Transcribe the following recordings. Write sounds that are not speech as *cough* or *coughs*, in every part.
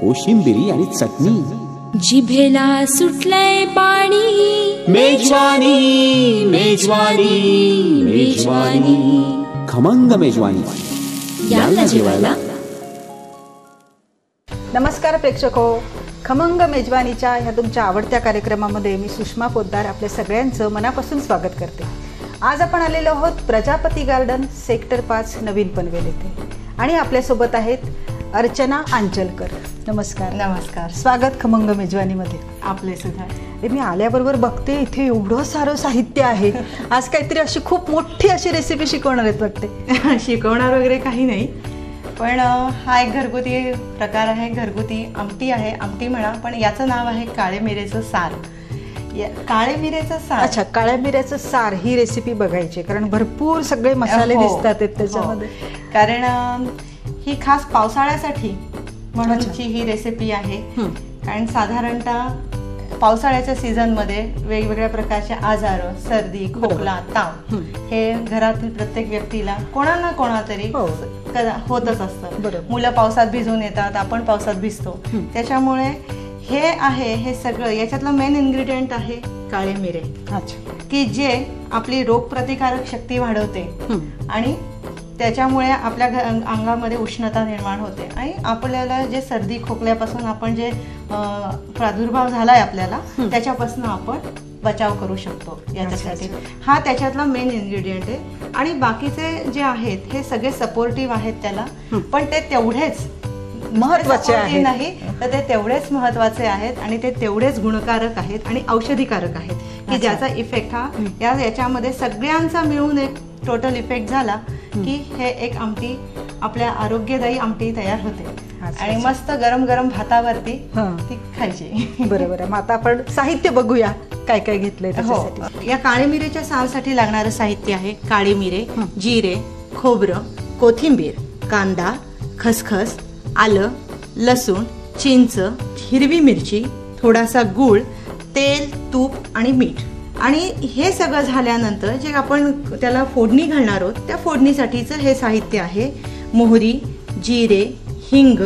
कोशिंबिरी आणि चटणी. जिभेला सुटलंय पाणी. मेजवानी मेजवानी मेजवानी. खमंग मेजवानी. याला जेवायला. नमस्कार प्रेक्षक. हो खमंग मेजवानीच्या ह्या तुमच्या आवडत्या कार्यक्रमामध्ये मी सुषमा पोद्दार आपल्या सगळ्यांचं मनापासून स्वागत करते. आज आपण आलेलो आहोत प्रजापती गार्डन सेक्टर पाच नवीन पनवेल येथे. आणि आपल्यासोबत आहेत अर्चना आंचलकर. नमस्कार. नमस्कार. स्वागत खमंग मेजवानीमध्ये. आपले सुद्धा. हे मी आल्याबरोबर बघते इथे एवढं सारं साहित्य आहे. आज काहीतरी अशी खूप मोठी अशी रेसिपी शिकवणार आहेत वाटते. *laughs* शिकवणार वगैरे काही नाही. पण हा एक घरगुती प्रकार आहे घरगुती आमटी आहे आमटी म्हणा पण याचं नाव आहे काळे मिरेचं सार. या- काळे मिरेचं सार. अच्छा काळ्या मिऱ्याचं सार ही रेसिपी बघायची कारण भरपूर सगळे मसाले हो, दिसतात आहेत त्याच्यामध्ये. हो. कारण ही खास पावसाळ्यासाठी म्हणूनची ही रेसिपी आहे. कारण साधारणतः पावसाळ्याच्या सीझनमध्ये वेगवेगळ्या प्रकारचे आजार सर्दी खोकला ताव हं. घरातील प्रत्येक व्यक्तीला कोणा ना कोणा तरी हो. होतच असतं. मुलं पावसात भिजून येतात आपण पावसात भिजतो. त्याच्यामुळे हे आहे हे सगळं याच्यातलं मेन इन्ग्रेडियंट आहे काळे मिरे की जे आपली रोगप्रतिकारक शक्ती वाढवते. आणि त्याच्यामुळे आपल्या घ- अंगामध्ये उष्णता निर्माण होते. आणि आपल्याला जे सर्दी खोकल्यापासून आपण जे प्रादुर्भाव झालाय आपल्याला त्याच्यापासून आपण बचाव करू शकतो याच्यासाठी. हा त्याच्यातला मेन इन्ग्रेडियंट आहे. आणि बाकीचे जे आहेत हे सगळे सपोर्टिव्ह आहेत त्याला. पण ते तेवढेच महत्त्वाचे. नाही तर ते तेवढेच महत्त्वाचे आहेत आणि ते तेवढेच गुणकारक आहेत आणि औषधीकारक आहेत. की ज्याचा इफेक्ट हा. या याच्यामध्ये सगळ्यांचा मिळून एक टोटल इफेक्ट झाला की हे एक आमटी आपल्या आरोग्यदायी आमटी तयार होते. आणि मस्त गरम गरम भातावरती. ती खायची. *laughs* बरोबर आहे. मग आता आपण साहित्य बघूया काय काय घेतलंय हो. या काळे मिरेच्या सालसाठी लागणारं साहित्य आहे काळे मिरे जिरे खोबरं कोथिंबीर कांदा खसखस आलं लसूण चिंच हिरवी मिरची थोडासा गूळ तेल तूप आणि मीठ. आणि हे सगळं झाल्यानंतर जे आपण त्याला फोडणी घालणार आहोत त्या फोडणीसाठीचं हे साहित्य आहे मोहरी जिरे हिंग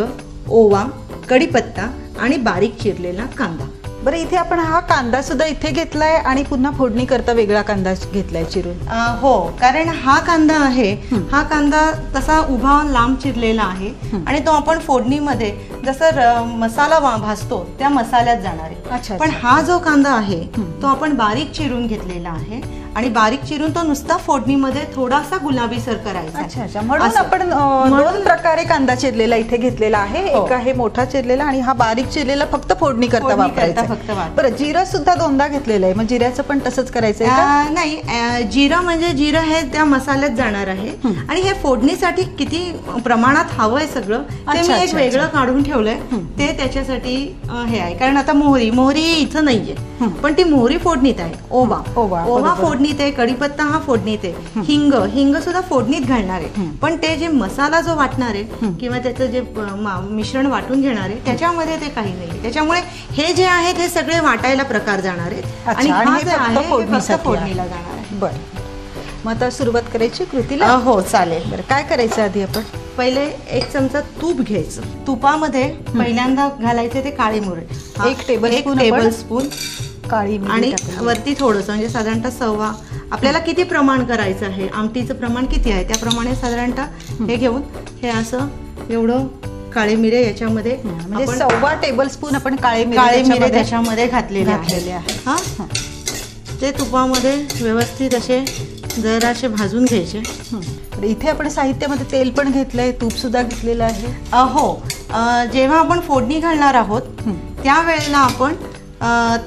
ओवा कढीपत्ता आणि बारीक चिरलेला कांदा. बरं इथे आपण हा कांदा सुद्धा इथे घेतलाय आणि पुन्हा फोडणी करता वेगळा कांदा घेतलाय चिरून. हो कारण हा कांदा आहे हा. कांदा तसा उभा लांब चिरलेला आहे आणि तो आपण फोडणीमध्ये जसं मसाला वा- भाजतो त्या मसाल्यात जाणार अच्छा, आहे पण. हा जो कांदा आहे तो आपण बारीक चिरून घेतलेला आहे. आणि बारीक चिरून तो नुसता फोडणीमध्ये थोडासा गुलाबी सर करायचा अच्छा अच्छा. म्हणून असं. आपण अं, दोन प्रकारे कांदा चिरलेला इथे घेतलेला आहे. हो. एक आहे मोठा चिरलेला आणि हा बारीक चिरलेला फक्त फोडणी करता फोडणी करता वापरायचा फक्त. बरं जिरं सुद्धा दोनदा घेतलेलं आहे. मग जिऱ्याचं पण तसंच करायचंय का? अ, नाही अ, जिरं म्हणजे जिरं हे त्या मसाल्यात जाणार आहे. आणि हे फोडणीसाठी किती प्रमाणात हवंय सगळं ते अच्छा, मी एक अच्छा, वेगळं. काढून ठेवलंय. ते त्याच्यासाठी अ, हे आहे. कारण आता मोहरी मोहरी इथं नाहीये. पण ती मोहरी फोडणीत आहे. ओवा. ओवा, ओवा बरोबर. फोडणीत आहे कढीपत्ता हा फोडणीत आहे. हिंग हिंग सुद्धा फोडणीत घालणार आहे. पण ते जे मसाला जो वाटणार आहे किंवा त्याचं जे मिश्रण वाटून घेणार आहे त्याच्यामध्ये ते काही नाही त्याच्यामुळे हे जे आहेत हे सगळे वाटायला प्रकार जाणार आहेत. आणि हा जे आहे, फक्त फोडणीला जाणार आहे. बरं. मग आता सुरुवात करायची कृतीला? हो चालेल. बरं काय करायचं आधी आपण? पहिले एक चमचा तूप घ्यायचं. तुपामध्ये पहिल्यांदा घालायचे ते काळे मुरे एक tablespoon एक टेबल स्पून काळी मिरी आणि. वरती थोडंसं म्हणजे साधारणतः सव्वा. आपल्याला किती प्रमाण करायचं आहे? आमटीचं प्रमाण किती आहे? त्याप्रमाणे साधारणतः हे घेऊन हे असं एवढं काळे मिरे याच्यामध्ये म्हणजे आपण सव्वा टेबल स्पून आपण काळे मिरी काळे मिरे त्याच्यामध्ये त्याच्यामध्ये घातलेले घातलेले आहे आहे. हा. ते तुपामध्ये व्यवस्थित असे जरासे भाजून घ्यायचे. हं. तर इथे आपण साहित्यामध्ये तेल पण घेतलंय तूप सुद्धा घेतलेलं आहे. अ, हो. अ, जेव्हा आपण फोडणी घालणार आहोत त्यावेळेला आपण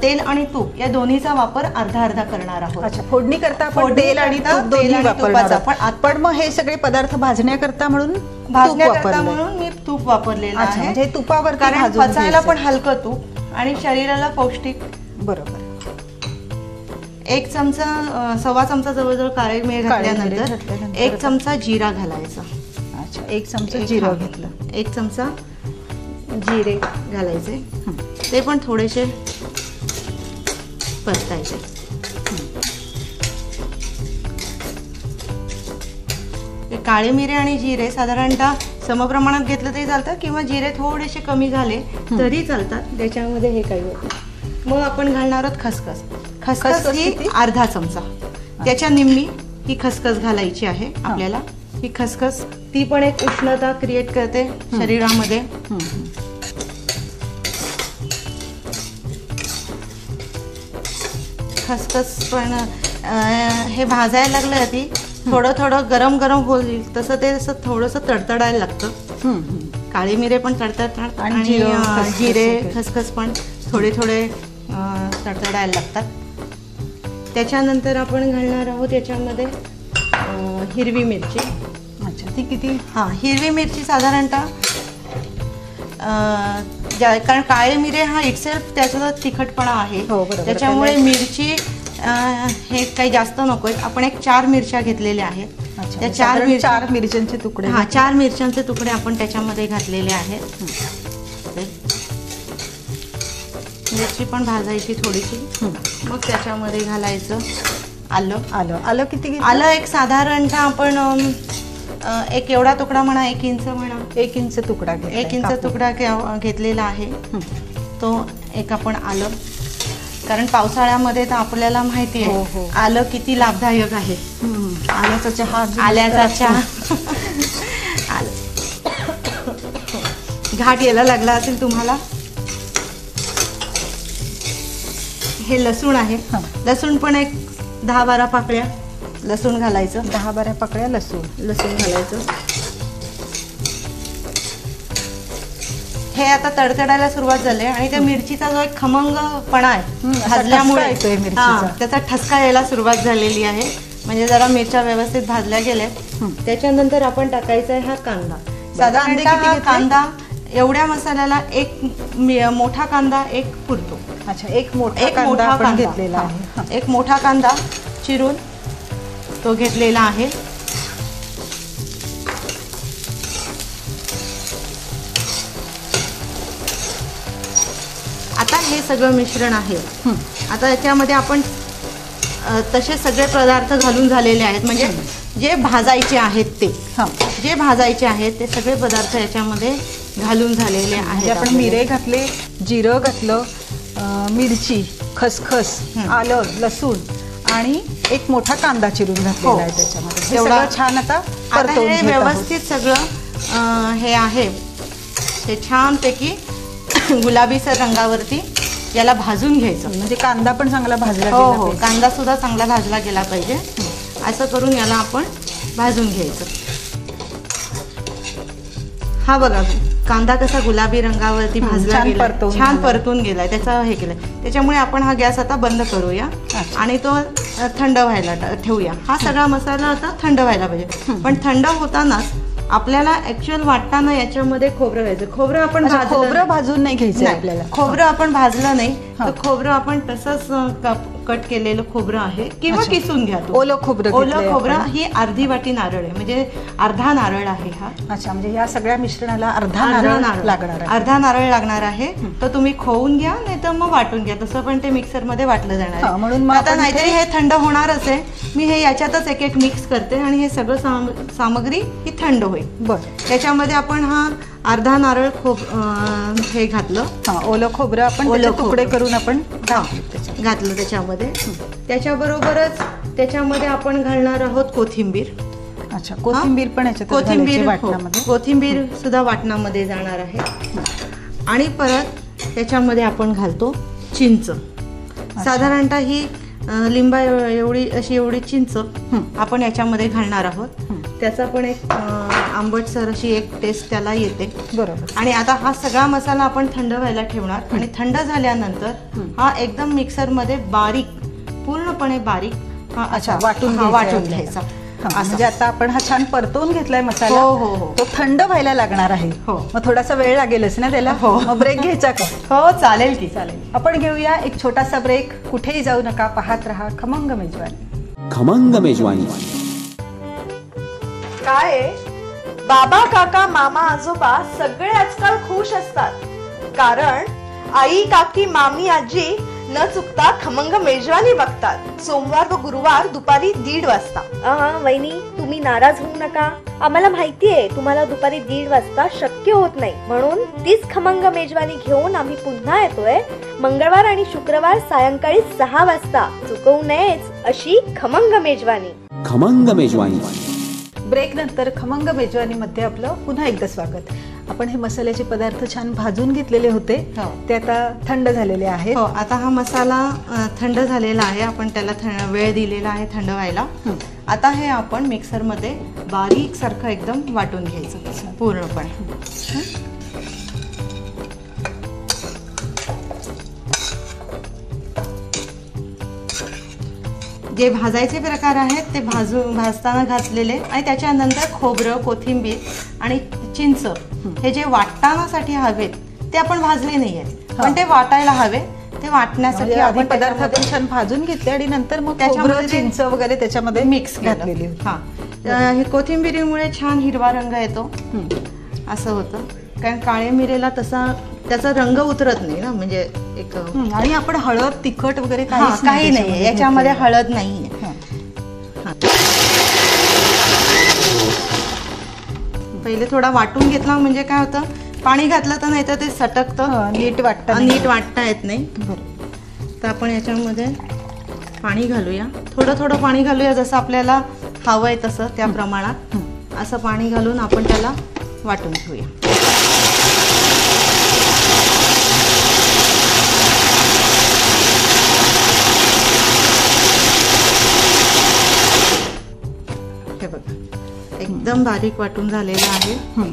तेल आणि तूप या दोन्हीचा वापर अर्धा अर्धा करणार आहोत. अच्छा फोडणी करता आपण फोडणी तेल आणि करता तूप दोन्ही आणि वापरणार तुपाचा. पण मग हे सगळे पदार्थ भाजण्याकरता म्हणून भाजण्याकरता वापरलंय. म्हणून मी तूप वापरलेलं अच्छा, आहे. म्हणजे तुपावरती कारण भाजून पचायला. पण हलकं तूप आणि शरीराला पौष्टिक. बरोबर. एक चमचा अं, सव्वा चमचा जवळजवळ काळे मिरे घातल्यानंतर घातल्यानंतर. एक चमचा जिरा घालायचा. अच्छा एक चमचा एक- जिरं हा. घेतलं. एक चमचा जिरे घालायचे. ते पण थोडेसे परतायचे हे काळे मिरे आणि जिरे साधारणतः समप्रमाणात घेतलं तरी चालतं किंवा जिरे थोडेसे कमी झाले तरी चालतात. त्याच्यामध्ये हे काही होत. मग आपण घालणार आहोत खसखस. खसखस ही? अर्धा चमचा. त्याच्या निम्मी ही खसखस घालायची आहे आपल्याला. ही. खसखस ती पण एक उष्णता क्रिएट करते शरीरामध्ये. खसखस पण हे भाजायला लागलं ती थोडं थोडं गरम गरम होईल. तसं ते असं थोडंसं तडतडायला लागतं. काळे मिरे पण तडतडतात आणि जिरं, खसखस पण थोडे थोडे तडतडायला लागतात. त्याच्यानंतर आपण घालणार आहोत याच्यामध्ये हिरवी मिरची. अच्छा ती किती? हां हिरवी मिरची साधारणतः ज्या- कारण काळे मिरे हा इटसेल्फ त्याचा तिखटपणा आहे. हो, बरोबर. त्याच्यामुळे मिरची अं, हे काही जास्त नकोय आपण एक चार मिरच्या घेतलेल्या आहेत. त्या चार साधारण मिरच्या चार मिरच्यांचे तुकडे हा चार मिरच्यांचे तुकडे आपण त्याच्यामध्ये घातलेले आहेत. मिरची पण भाजायची थोडीशी. मग त्याच्यामध्ये घालायचं आलं. आलं. आलं किती? आलं एक साधारणतः आपण अम, अ, एक एवढा तुकडा म्हणा एक इंच म्हणा एक इंच तुकडा घेतलाय, एक इंच कापून. तुकडा घे- घेतलेला आहे तो एक आपण आलं कारण पावसाळ्यामध्ये तर आपल्याला माहिती हो, आहे हो. आलं किती लाभदायक आहे. आल्याचा चहा आल्याचा. चहा *laughs* आलं. घाट यायला लागला असेल तुम्हाला हे लसूण आहे हा. लसूण पण एक दहा बारा पाकळ्या लसूण घालायचं. दहा बारा पकड्या लसूण. लसूण घालायचं. हे आता तडतडायला सुरुवात झाली आणि त्या मिरचीचा जो एक खमंगपणा आहे भाजल्यामुळे. त्याचा ठसका यायला सुरुवात झालेली आहे. म्हणजे जरा मिरच्या व्यवस्थित भाजल्या गेल्या. त्याच्यानंतर आपण टाकायचा आहे हा कांदा. साधारणतः? कांदा एवढ्या मसाल्याला एक मोठा कांदा एक पुरतो. अच्छा एक मोठा एक मोठा कांदा. घेतलेला. आहे. एक मोठा कांदा चिरून तो घेतलेला आहे आता हे सगळं मिश्रण आहे आता याच्यामध्ये आपण तसे सगळे पदार्थ घालून झालेले आहेत म्हणजे जे भाजायचे आहेत ते. जे भाजायचे आहेत ते सगळे पदार्थ याच्यामध्ये घालून झालेले आहेत म्हणजे आपण. मिरे घातले जिरं घातलं मिरची खसखस. आलं लसूण आणि एक मोठा कांदा चिरून हो. घातलेला आहे त्याच्यामध्ये. हे तेवढा- सगळं छान आता आता परतवून हे घेत आहोत. व्यवस्थित सगळं अं, हे आहे. हे छानपैकी *coughs* गुलाबीसर रंगावरती याला भाजून घ्यायचं. म्हणजे कांदा पण चांगला भाजला हो गेला हो. पाहिजे. कांदा सुद्धा चांगला भाजला गेला पाहिजे. असं करून याला आपण भाजून घ्यायचं. हा बघा कांदा कसा गुलाबी रंगावरती भाजला गेला छान. परतून गेलाय त्याचा हे केलंय. त्याच्यामुळे आपण हा गॅस आता बंद करूया. आणि तो थंड व्हायला ठेवूया. हा सगळा मसाला आता थंड व्हायला पाहिजे. पण थंड होतानाच आपल्याला ऍक्च्युअल वाटताना याच्यामध्ये खोबरं घ्यायचं. खोबरं आपण खोबरं भाजून नाही घ्यायचं आपल्याला. खोबरं आपण भाजलं नाही. तर खोबरं आपण तसंच कट केलेलं खोबरं आहे. किंवा अच्छा. किसून घ्या. ओलं खोबरं घेतलंय ओलं खोबरं आपण. ही अर्धी वाटी नारळ आहे. म्हणजे अर्धा नारळ आहे हा. अच्छा म्हणजे या सगळ्या मिश्रणाला अर्धा नारळ लागणार आहे. अर्धा नारळ लागणार आहे. तर तुम्ही खोवून घ्या नाही तर मग वाटून घ्या. तसं पण ते मिक्सरमध्ये वाटलं जाणार हा, आहे. म्हणून मग आता आपण नाहीतरी हे थंड होणारच आहे. मी हे याच्यातच एक एक मिक्स करते आणि हे सगळं साम- सामग्री ही थंड होईल. बरं. त्याच्यामध्ये आपण हा अर्धा नारळ खोब अं, हे घातलं. हा ओलं खोबरं आपण ओलं त्याचे तुकडे खोबरं. करून आपण घातले त्याच्यात. घातलं त्याच्यामध्ये. त्याच्याबरोबरच त्याच्यामध्ये आपण घालणार आहोत कोथिंबीर. अच्छा कोथिंबीर पण याच्यात कोथिंबीर हो, वाटणामध्ये? कोथिंबीर सुद्धा वाटणामध्ये जाणार आहे. आणि परत त्याच्यामध्ये आपण घालतो चिंच. साधारणतः ही अं, लिंबा एव- एवढी अशी एवढी चिंच आपण याच्यामध्ये घालणार आहोत. त्याचा पण एक अं, आंबटसर अशी एक टेस्ट त्याला येते. बरोबर. आणि आता हा सगळा मसाला आपण थंड व्हायला ठेवणार. आणि थंड झाल्यानंतर हा एकदम मिक्सरमध्ये बारीक पूर्णपणे बारीक हा अच्छा, वाटून हा, घ्यायचा वाटून आपल्याला. घ्यायचा. हा, असं. म्हणजे आता आपण हा छान परतवून घेतलाय मसाला. हो, हो, हो. तो थंड व्हायला लागणार आहे. हो. मग थोडासा वेळ लागेलच ना त्याला? हो. मग ब्रेक घ्यायचा का? हो चालेल की. चालेल. आपण घेऊया एक छोटासा ब्रेक कुठेही जाऊ नका पाहत रहा खमंग मेजवानी. खमंग मेजवानी. काय आहे? बाबा काका मामा आजोबा सगळे आजकाल खुश असतात. कारण आई काकी मामी आजी न चुकता खमंग मेजवानी बघतात. सोमवार व गुरुवार दुपारी दीड वाजता. वहिनी तुम्ही नाराज होऊ नका. आम्हाला माहितीये तुम्हाला दुपारी दीड वाजता शक्य होत नाही. म्हणून तीच खमंग मेजवानी घेऊन आम्ही पुन्हा येतोय. मंगळवार आणि शुक्रवार सायंकाळी सहा वाजता. चुकवू नयेच अशी खमंग मेजवानी. खमंग मेजवानी. ब्रेक नंतर खमंग मेजवानीमध्ये आपलं पुन्हा एकदा स्वागत. आपण हे मसाल्याचे पदार्थ छान भाजून घेतलेले होते. हो. ते आता थंड झालेले आहेत. हो आता हा मसाला थंड झालेला आहे. आपण त्याला थं- वेळ दिलेला आहे थंड व्हायला आता हे आपण मिक्सरमध्ये बारीक सारखं एकदम वाटून घ्यायचं. पूर्णपणे. जे भाजायचे प्रकार आहेत ते भाजू भाजताना घातलेले आणि त्याच्यानंतर खोबरं कोथिंबीर आणि चिंच हे जे वाटतानासाठी हवेत ते आपण भाजले नाही आहेत पण ते वाटायला हवे. ते वाटण्यासाठी म्हणजे आधी आपण पदार्थ छान भाजून घेतले आणि नंतर मग त्याच्यामध्ये खोबरं, चिंच वगैरे त्याच्यामध्ये मिक्स घातलेली. हा. हे कोथिंबिरीमुळे छान हिरवा रंग येतो. असं होतं. कारण काळ्या मिरेला तसा त्याचा रंग उतरत नाही ना म्हणजे एक हं, आणि आपण हळद तिखट वगैरे हा, काहीच काही नाही त्याच्यामध्ये. याच्यामध्ये घेतलेलं. हळद नाही हं. पहिले थोडा वाटून घेतला म्हणजे काय होतं पाणी घातलं तर नाही तर ते सटकतं. हं, नीट वाटतं आणि. नीट वाटता येत नाही. तर आपण याच्यामध्ये पाणी घालूया. थोडं थोडं पाणी घालूया जसं आपल्याला हवं आहे तसं त्या प्रमाणात. असं पाणी घालून आपण त्याला वाटून घेऊया हे बघा एकदम बारीक वाटून झालेलं आहे. हं.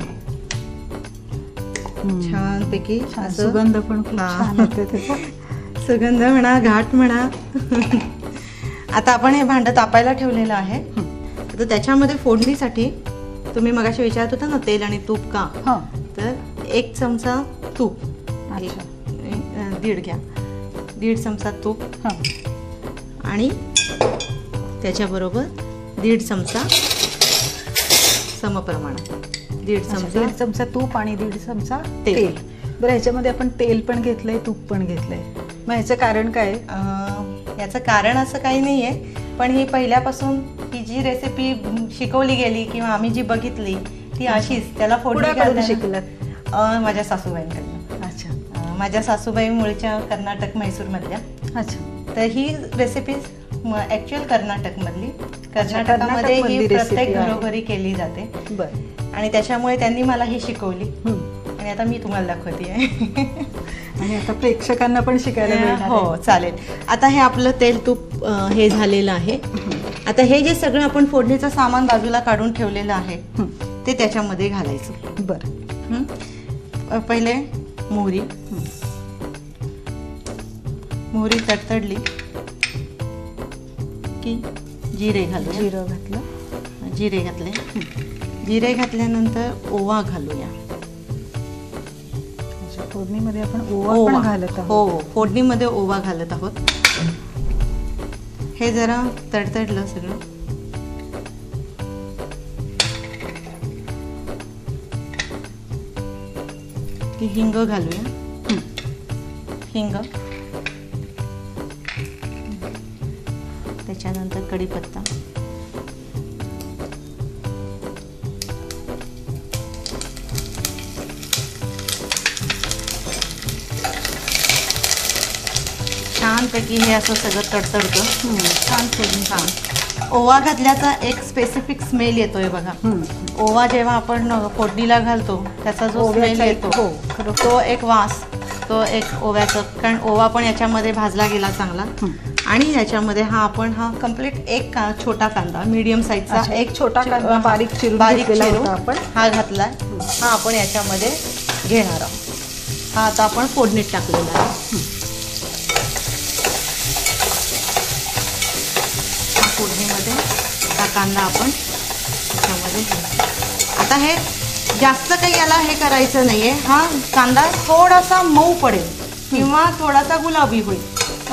छानपैकी छान असं सुगंध पण. सुगंध म्हणा घाट म्हणा. आता आपण हे भांडं तापायला ठेवलेलं आहे. तर त्याच्यामध्ये फोडणीसाठी तुम्ही मगाशी विचारत होता ना तेल आणि तूप का? हं. तर एक चमचा तूप. दीड घ्या. दीड चमचा तूप. हं. आणि त्याच्याबरोबर दीड चमचा समप्रमाणात दीड चमचा. दीड चमचा तूप आणि दीड चमचा तेल. तेल. बरं ह्याच्यामध्ये आपण तेल पण घेतलंय तूप पण घेतलंय. मग ह्याचं कारण काय? आहे? अं, याचं कारण असं काही नाही आहे पण ही पहिल्यापासून ही जी रेसिपी शिकवली गेली किंवा आम्ही जी बघितली ती अशीच. त्याला फोडणी कुणाकडून घालताना- शिकलात? अं, माझ्या सासूबाईंकडनं. अच्छा. अं, माझ्या सासूबाई मूळच्या कर्नाटक म्हैसूरमधल्या अच्छा. तर ही रेसिपी ऍक्च्युअल कर्नाटकमधली. कर्नाटकामध्ये ही प्रत्येक. घरोघरी केली जाते. बरं. आणि त्याच्यामुळे त्यांनी मला ही शिकवली. आणि आता मी तुम्हाला दाखवते *laughs* आणि आता प्रेक्षकांना पण शिकायला हो. चालेल. आता हे आपलं तेल तूप हे झालेलं आहे. आता हे जे सगळं आपण फोडणीचं सामान बाजूला काढून ठेवलेलं आहे ते त्याच्यामध्ये घालायचं. बरं. पहिले मोहरी. मोहरी तडतडली. की जिरे घालूया. जिरं घातलं. जिरे घातले. जिरे घातल्यानंतर ओवा घालूया. फोडणीमध्ये आपण ओवा पण ओवा. घालत आहोत. हो फोडणीमध्ये ओवा घालत आहोत. हे जरा तडतडलं सगळं. की हिंग घालूया. हिंग. कढीपत्ता छानपैकी हे असं सगळं तडतडतं. छान फोडणी. छान ओवा घातल्याचा एक स्पेसिफिक स्मेल येतोय बघा. ओवा जेव्हा आपण फोडणीला घालतो त्याचा जो स्मेल येतो हो. तो एक वास. तो एक ओव्याचा कारण ओवा पण याच्यामध्ये भाजला गेला चांगला. आणि याच्यामध्ये हा आपण हा कंप्लीट एक का छोटा कांदा मीडियम साईजचा एक छोटा कांदा बारीक चिरून बारीक होता आपण. हा घातलाय. हा आपण याच्यामध्ये घेणार आहोत. हा आता आपण फोडणीत टाकलेला आहे हा. फोडणीमध्ये टाकायचा कांदा आपण. आता हे जास्त काही याला हे करायचं नाहीये. हा कांदा थोडासा मऊ पडेल किंवा थोडासा गुलाबी होईल.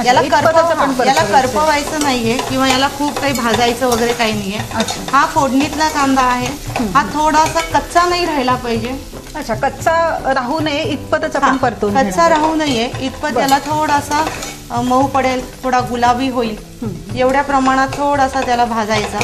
याला इतपतच करपव आपण हा, याला. करपवायचं नाहीये किंवा याला खूप काही भाजायचं वगैरे काही नाहीये. हा फोडणीतला कांदा आहे. हा थोडासा कच्चा नाही राहिला पाहिजे. अच्छा कच्चा राहू नये इतपतच आपण परतून कच्चा. राहू नये. इतपत. त्याला थोडासा मऊ पडेल थोडा गुलाबी होईल. एवढ्या प्रमाणात थोडासा त्याला भाजायचा.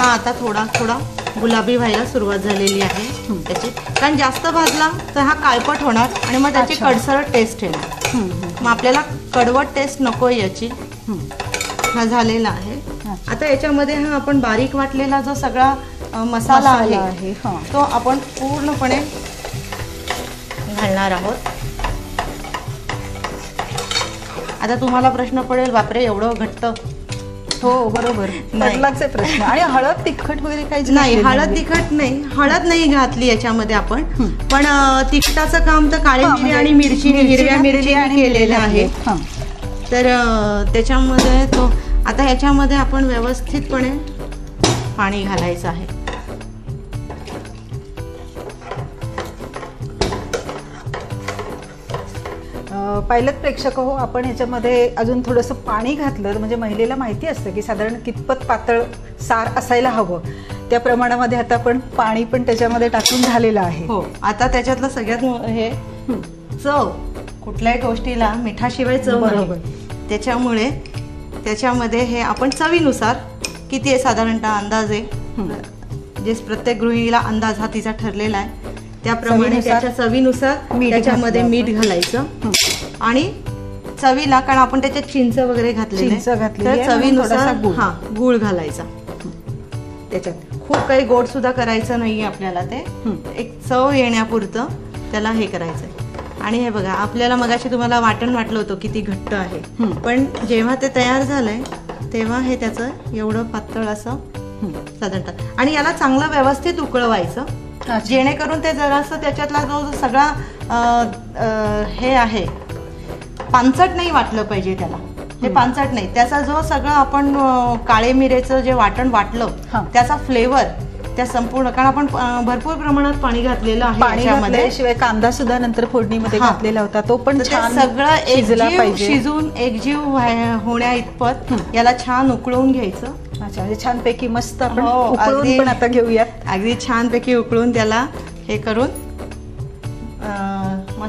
हा आता थोडा थोडा गुलाबी व्हायला सुरुवात झालेली आहे त्याची कारण जास्त भाजला तर हा काळपट होणार आणि मग त्याची अच्छा. कडसर टेस्ट येणार. मग आपल्याला कडवट टेस्ट नको याची हा झालेला आहे अच्छा. आता याच्यामध्ये हा आपण बारीक वाटलेला जो सगळा अ, मसाला मसाला आहे आहे, हा. तो आपण पूर्णपणे घालणार आहोत आता तुम्हाला प्रश्न पडेल बापरे एवढं घट्ट हो बरोबर. नाही. पडलाच आहे प्रश्न. आणि हळद तिखट वगैरे काहीच नाही हळद नाहीये. तिखट नाही. हळद नाही घातली याच्यामध्ये आपण. पण तिखटाचं काम तर काळी हा, मिरी म्हणजे आणि मिरची मिरची हिरव्या मिरची आणि केलेलं आहे. हा. तर त्याच्यामध्ये तो आता याच्यामध्ये आपण व्यवस्थितपणे पाणी घालायचं आहे. पाहिलं प्रेक्षक हो आपण ह्याच्यामध्ये अजून थोडंसं पाणी घातलं म्हणजे महिलेला माहिती असतं की साधारण कितपत पातळ सार असायला हवं. त्या प्रमाणामध्ये आता आपण पाणी पण त्याच्यामध्ये टाकून झालेलं आहे. हो. आता त्याच्यातलं सगळ्यात हे चव कुठल्याही गोष्टीला मिठाशिवाय चव बरोबर. त्याच्यामुळे त्याच्यामध्ये हे आपण चवीनुसार किती आहे साधारणतः अंदाजे? जे प्रत्येक गृहिणीला अंदाज हा तिचा ठरलेला आहे. त्याप्रमाणे चवीनुसार त्याच्या चवीनुसार त्याच्यामध्ये मीठ घालायचं. आणि चवीला कारण आपण त्याच्यात चिंच वगैरे घातलेली तर चवीनुसार. हा गूळ घालायचा. त्याच्यात खूप काही गोड सुद्धा करायचं नाहीये आपल्याला ते. एक चव येण्यापुरतं त्याला हे करायचंय. आणि हे बघा आपल्याला मगाशी तुम्हाला वाटण वाटलं होतं किती घट्ट आहे. पण जेव्हा ते तयार झालंय तेव्हा हे त्याचं एवढं पातळ असं साधारणतः आणि याला चांगलं व्यवस्थित उकळवायचं. जेणेकरून ते जरासं त्याच्यातला जो सगळा हे आहे पानचट नाही वाटलं पाहिजे त्याला. हे पानचट नाही. त्याचा जो सगळं आपण काळे मिरेचं जे वाटण वाटलं. त्याचा फ्लेवर त्या संपूर्ण कारण आपण भरपूर प्रमाणात पाणी घातलेलं आहे पाणी घातल्याशिवाय कांदा सुद्धा नंतर फोडणीमध्ये. घातलेला होता. तो पण ते सगळं एकजीव शिजून एकजीव होण्या इतपत याला छान उकळून घ्यायचं. अच्छा म्हणजे छानपैकी मस्त आपण हो, आता घेऊयात अगदी छानपैकी उकळून त्याला हे करून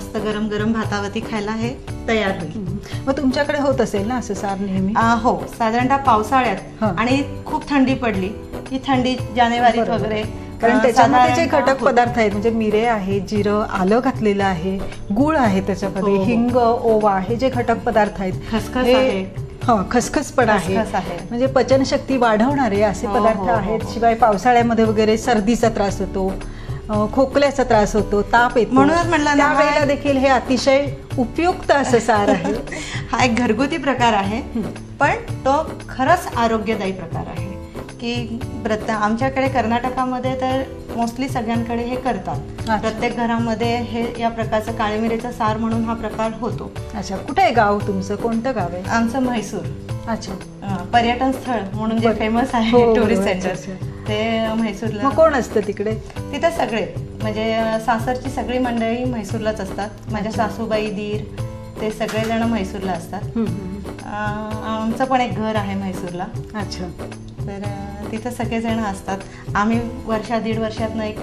मस्त गरम गरम भातावरती खायला हे तयार होईल मग तुमच्याकडे होत असेल ना असं सार नेहमी हो साधारणतः पावसाळ्यात हा. आणि खूप थंडी पडली की थंडी जानेवारीत बरोबर. वगैरे कारण अं, त्याच्यामध्ये जे साधारणतः घटक हो. पदार्थ आहेत म्हणजे मिरे आहे जिरं आलं घातलेलं आहे गुळ आहे त्याच्यामध्ये हो, हो. हिंग ओवा हे जे घटक पदार्थ आहेत खसखस हे- आहे. हा खसखस पण आहे खसखस आहे. म्हणजे पचनशक्ती वाढवणारे असे हो, पदार्थ हो, हो, आहेत हो. शिवाय पावसाळ्यामध्ये वगैरे सर्दीचा त्रास होतो खोकल्याचा त्रास होतो ताप येतो. म्हणूनच म्हटलं त्यावेळेला हा- देखील हे अतिशय उपयुक्त असं सार आहे. *laughs* हा एक घरगुती प्रकार आहे पण तो खरंच आरोग्यदायी प्रकार आहे. की प्रत आमच्याकडे कर्नाटकामध्ये तर मोस्टली सगळ्यांकडे हे करतात. प्रत्येक घरामध्ये हे या प्रकारचं काळे मिरेचा सार म्हणून हा प्रकार होतो. अच्छा कुठे आहे गाव तुमचं? कोणतं गाव आहे? आमचं म्हैसूर. अच्छा. पर्यटन स्थळ म्हणून जे. फेमस हो, आहे हो, टुरिस्ट अच्छा, सेंटर. ते म्हैसूरला. मग कोण असतं तिकडे? तिथं सगळे. म्हणजे सासरची सगळी मंडळी म्हैसूरलाच असतात. माझ्या सासूबाई दीर ते सगळेजण म्हैसूरला असतात. आमचं पण एक घर आहे म्हैसूरला. अच्छा. तर तिथं सगळेजण असतात. आम्ही वर्षा दीड वर्षातनं एक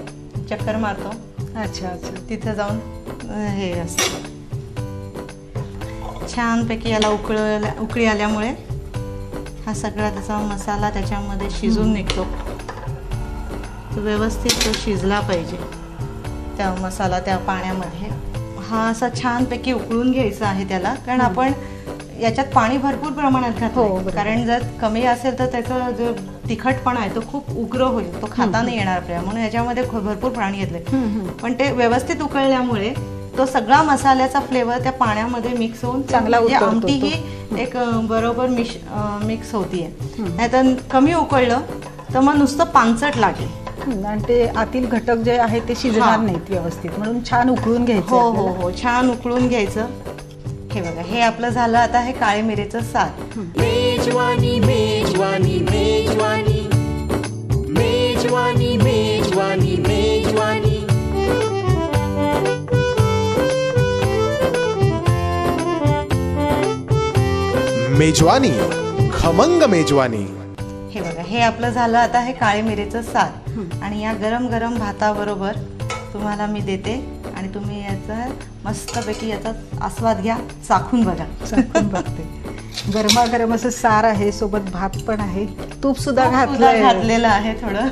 चक्कर मारतो. अच्छा अच्छा. तिथं जाऊन हे असतं. छानपैकी याला उकळ उकळी आल्यामुळे हा सगळा त्याचा मसाला त्याच्यामध्ये शिजून निघतो. तो व्यवस्थित तो शिजला पाहिजे. त्या मसाला त्या पाण्यामध्ये. हा असा छानपैकी उकळून घ्यायचा आहे त्याला. कारण आपण याच्यात पाणी भरपूर प्रमाणात हो, घातलं बरोबर. कारण जर कमी असेल तर त्याचा जो तिखटपणा आहे तो खूप उग्र होईल. तो खाता नाही येणार आपल्याला. म्हणून याच्यामध्ये भरपूर पाणी घेतलंय. पण ते व्यवस्थित उकळल्यामुळे तो सगळा मसाल्याचा फ्लेवर त्या पाण्यामध्ये मिक्स होऊन चांगला म्हणजे आमटी. ही एक बरोबर मिश मिक्स होतीये. नाहीतर कमी उकळलं तर मग नुसतं पानचट लागेल. आणि ते आतील घटक जे आहेत ते शिजणार. नाहीत व्यवस्थित. म्हणून छान उकळून घ्यायचं हो हो. हो. छान उकळून घ्यायचं. हे बघा हे आपलं झालं आता हे काळे मिरेचं सार मेजवानी मेजवानी मेजवानी. मेजवानी मेजवानी मेजवानी. मेजवानी खमंग मेजवानी. हे बघा हे आपलं झालं आता हे काळे मिरेचं सार आणि या गरम गरम भाताबरोबर तुम्हाला मी देते. आणि तुम्ही याचा मस्तपैकी याचा आस्वाद घ्या. चाखून बघा. चाखून बघते. गरमागरम असं सार आहे सोबत भात पण आहे. तूप सुद्धा घातलंय. घातलेलं आहे थोडं.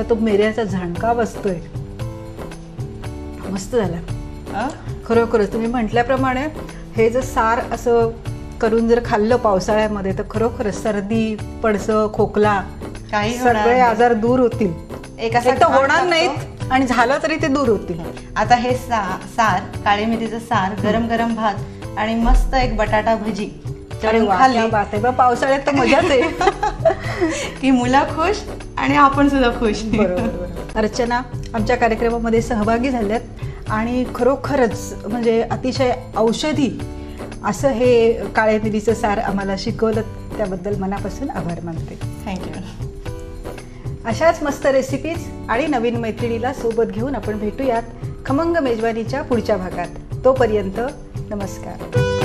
असा तो मिऱ्याचा झणका बसतोय. मस्त झाला? खरोखरच तुम्ही म्हटल्याप्रमाणे हे जर सार असं करून जर खाल्लं पावसाळ्यामध्ये तर खरोखरच सर्दी पडसं खोकला काही सगळे. आजार दूर होतील. एक असा होणार. नाहीत आणि झालं तरी ते दूर होतील. आता हे सा सार काळे मिरीचं सार गरम गरम भात आणि मस्त एक बटाटा भजी खाल्ली. पावसाळ्यात तर मजाच आहे. *laughs* की मुलं खुश आणि आपण सुद्धा खुश. बरोबर बरोबर. अर्चना आमच्या कार्यक्रमामध्ये सहभागी झाल्यात आणि खरोखरच म्हणजे अतिशय औषधी असं हे काळे मिरीचं सार आम्हाला शिकवलं त्याबद्दल मनापासून आभार मानते. थँक्यू अशाच मस्त रेसिपीज आणि नवीन मैत्रिणीला सोबत घेऊन आपण भेटूयात खमंग मेजवानीच्या पुढच्या भागात. तोपर्यंत नमस्कार.